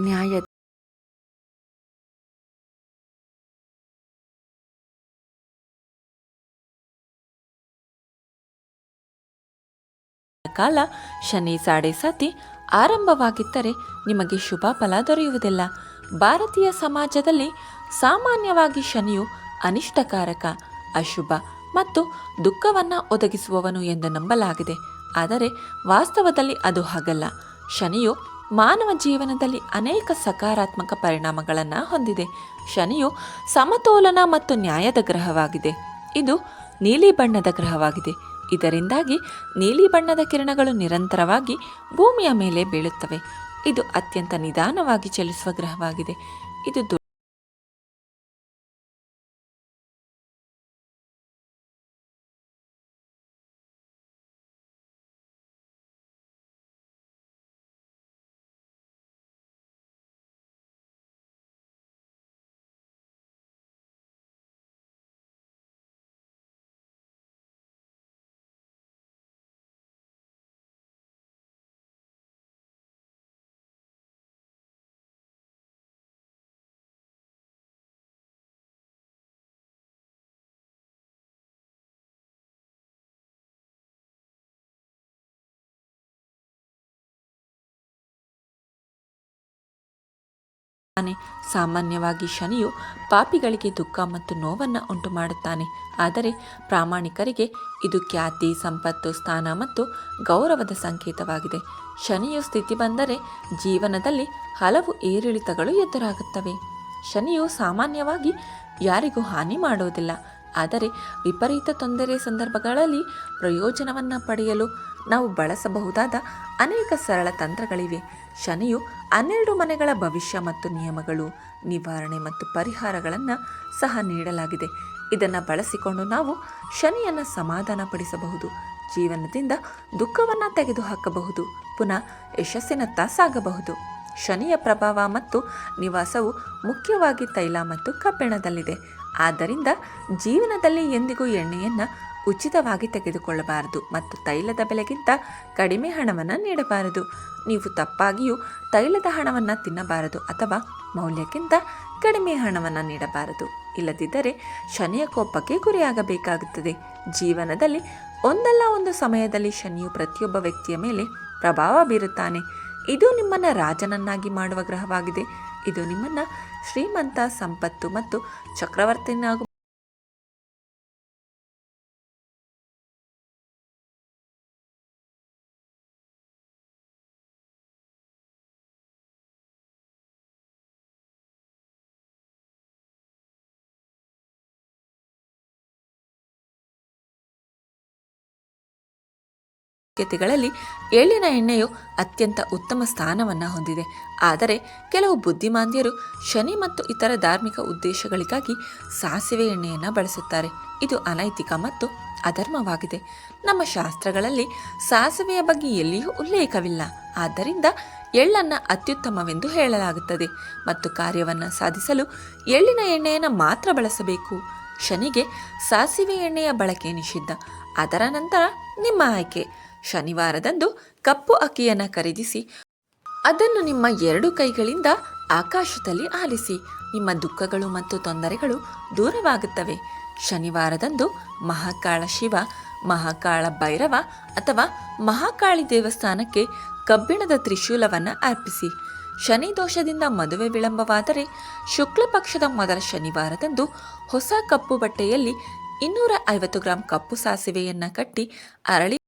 ನ್ಯಾಯ ಕಾಲ ಶನಿ ಸಾಡೆ ಸಾತಿ ಆರಂಭವಾಗಿದ್ದರೆ ನಿಮಗೆ ಶುಭ ಫಲ ದೊರೆಯುವುದಿಲ್ಲ. ಭಾರತೀಯ ಸಮಾಜದಲ್ಲಿ ಸಾಮಾನ್ಯವಾಗಿ ಶನಿಯು ಅನಿಷ್ಟಕಾರಕ, ಅಶುಭ ಮತ್ತು ದುಃಖವನ್ನು ಒದಗಿಸುವವನು ಎಂದು ನಂಬಲಾಗಿದೆ. ಆದರೆ ವಾಸ್ತವದಲ್ಲಿ ಅದು ಹಾಗಲ್ಲ. ಶನಿಯು ಮಾನವ ಜೀವನದಲ್ಲಿ ಅನೇಕ ಸಕಾರಾತ್ಮಕ ಪರಿಣಾಮಗಳನ್ನು ಹೊಂದಿದೆ. ಶನಿಯು ಸಮತೋಲನ ಮತ್ತು ನ್ಯಾಯದ ಗ್ರಹವಾಗಿದೆ. ಇದು ನೀಲಿ ಬಣ್ಣದ ಗ್ರಹವಾಗಿದೆ. ಇದರಿಂದಾಗಿ ನೀಲಿ ಬಣ್ಣದ ಕಿರಣಗಳು ನಿರಂತರವಾಗಿ ಭೂಮಿಯ ಮೇಲೆ ಬೀಳುತ್ತವೆ. ಇದು ಅತ್ಯಂತ ನಿಧಾನವಾಗಿ ಚಲಿಸುವ ಗ್ರಹವಾಗಿದೆ. ಇದು ಸಾಮಾನ್ಯವಾಗಿ ಶನಿಯು ಪಾಪಿಗಳಿಗೆ ದುಃಖ ಮತ್ತು ನೋವನ್ನು ಉಂಟು ಮಾಡುತ್ತಾನೆ ಆದರೆ ಪ್ರಾಮಾಣಿಕರಿಗೆ ಇದು ಖ್ಯಾತಿ, ಸಂಪತ್ತು, ಸ್ಥಾನ ಮತ್ತು ಗೌರವದ ಸಂಕೇತವಾಗಿದೆ. ಶನಿಯು ಸ್ಥಿತಿ ಬಂದರೆ ಜೀವನದಲ್ಲಿ ಹಲವು ಏರಿಳಿತಗಳು ಎದುರಾಗುತ್ತವೆ. ಶನಿಯು ಸಾಮಾನ್ಯವಾಗಿ ಯಾರಿಗೂ ಹಾನಿ ಮಾಡುವುದಿಲ್ಲ. ಆದರೆ ವಿಪರೀತ ತೊಂದರೆ ಸಂದರ್ಭಗಳಲ್ಲಿ ಪ್ರಯೋಜನವನ್ನು ಪಡೆಯಲು ನಾವು ಬಳಸಬಹುದಾದ ಅನೇಕ ಸರಳ ತಂತ್ರಗಳಿವೆ. ಶನಿಯು ಹನ್ನೆರಡು ಮನೆಗಳ ಭವಿಷ್ಯ ಮತ್ತು ನಿಯಮಗಳು, ನಿವಾರಣೆ ಮತ್ತು ಪರಿಹಾರಗಳನ್ನು ಸಹ ನೀಡಲಾಗಿದೆ. ಇದನ್ನು ಬಳಸಿಕೊಂಡು ನಾವು ಶನಿಯನ್ನು ಸಮಾಧಾನಪಡಿಸಬಹುದು. ಜೀವನದಿಂದ ದುಃಖವನ್ನು ತೆಗೆದುಹಾಕಬಹುದು. ಪುನಃ ಯಶಸ್ಸಿನತ್ತ ಸಾಗಬಹುದು. ಶನಿಯ ಪ್ರಭಾವ ಮತ್ತು ನಿವಾಸವು ಮುಖ್ಯವಾಗಿ ತೈಲ ಮತ್ತು ಕಬ್ಬಿಣದಲ್ಲಿದೆ. ಆದ್ದರಿಂದ ಜೀವನದಲ್ಲಿ ಎಂದಿಗೂ ಎಣ್ಣೆಯನ್ನು ಉಚಿತವಾಗಿ ತೆಗೆದುಕೊಳ್ಳಬಾರದು ಮತ್ತು ತೈಲದ ಬೆಲೆಗಿಂತ ಕಡಿಮೆ ಹಣವನ್ನು ನೀಡಬಾರದು. ನೀವು ತಪ್ಪಾಗಿಯೂ ತೈಲದ ಹಣವನ್ನು ತಿನ್ನಬಾರದು ಅಥವಾ ಮೌಲ್ಯಕ್ಕಿಂತ ಕಡಿಮೆ ಹಣವನ್ನು ನೀಡಬಾರದು. ಇಲ್ಲದಿದ್ದರೆ ಶನಿಯ ಕೋಪಕ್ಕೆ ಗುರಿಯಾಗಬೇಕಾಗುತ್ತದೆ. ಜೀವನದಲ್ಲಿ ಒಂದಲ್ಲ ಒಂದು ಸಮಯದಲ್ಲಿ ಶನಿಯು ಪ್ರತಿಯೊಬ್ಬ ವ್ಯಕ್ತಿಯ ಮೇಲೆ ಪ್ರಭಾವ ಬೀರುತ್ತಾನೆ. ಇದು ನಿಮ್ಮನ್ನು ರಾಜನನ್ನಾಗಿ ಮಾಡುವ ಗ್ರಹವಾಗಿದೆ. ಇದು ನಿಮ್ಮನ್ನು ಶ್ರೀಮಂತ ಸಂಪತ್ತು ಮತ್ತು ಚಕ್ರವರ್ತಿನಾಗು ಸಾಧ್ಯತೆಗಳಲ್ಲಿ ಎಳ್ಳಿನ ಎಣ್ಣೆಯು ಅತ್ಯಂತ ಉತ್ತಮ ಸ್ಥಾನವನ್ನು ಹೊಂದಿದೆ. ಆದರೆ ಕೆಲವು ಬುದ್ಧಿಮಾಂದ್ಯರು ಶನಿ ಮತ್ತು ಇತರ ಧಾರ್ಮಿಕ ಉದ್ದೇಶಗಳಿಗಾಗಿ ಸಾಸಿವೆ ಎಣ್ಣೆಯನ್ನು ಬಳಸುತ್ತಾರೆ. ಇದು ಅನೈತಿಕ ಮತ್ತು ಅಧರ್ಮವಾಗಿದೆ. ನಮ್ಮ ಶಾಸ್ತ್ರಗಳಲ್ಲಿ ಸಾಸಿವೆಯ ಬಗ್ಗೆ ಎಲ್ಲಿಯೂ ಉಲ್ಲೇಖವಿಲ್ಲ. ಆದ್ದರಿಂದ ಎಳ್ಳನ್ನು ಅತ್ಯುತ್ತಮವೆಂದು ಹೇಳಲಾಗುತ್ತದೆ. ಮತ್ತು ಕಾರ್ಯವನ್ನು ಸಾಧಿಸಲು ಎಳ್ಳಿನ ಎಣ್ಣೆಯನ್ನು ಮಾತ್ರ ಬಳಸಬೇಕು. ಶನಿಗೆ ಸಾಸಿವೆ ಎಣ್ಣೆಯ ಬಳಕೆ ನಿಷಿದ್ಧ. ಅದರ ನಂತರ ನಿಮ್ಮ ಆಯ್ಕೆ. ಶನಿವಾರದಂದು ಕಪ್ಪು ಅಕ್ಕಿಯನ್ನು ಖರೀದಿಸಿ, ಅದನ್ನು ನಿಮ್ಮ ಎರಡು ಕೈಗಳಿಂದ ಆಕಾಶದಲ್ಲಿ ಆಲಿಸಿ. ನಿಮ್ಮ ದುಃಖಗಳು ಮತ್ತು ತೊಂದರೆಗಳು ದೂರವಾಗುತ್ತವೆ. ಶನಿವಾರದಂದು ಮಹಾಕಾಳ ಶಿವ, ಮಹಾಕಾಳ ಭೈರವ ಅಥವಾ ಮಹಾಕಾಳಿ ದೇವಸ್ಥಾನಕ್ಕೆ ಕಬ್ಬಿಣದ ತ್ರಿಶೂಲವನ್ನು ಅರ್ಪಿಸಿ. ಶನಿ ದೋಷದಿಂದ ಮದುವೆ ವಿಳಂಬವಾದರೆ ಶುಕ್ಲ ಪಕ್ಷದ ಮೊದಲ ಶನಿವಾರದಂದು ಹೊಸ ಕಪ್ಪು ಬಟ್ಟೆಯಲ್ಲಿ ಇನ್ನೂರ ಐವತ್ತು ಗ್ರಾಂ ಕಪ್ಪು ಸಾಸಿವೆಯನ್ನು ಕಟ್ಟಿ ಅರಳಿ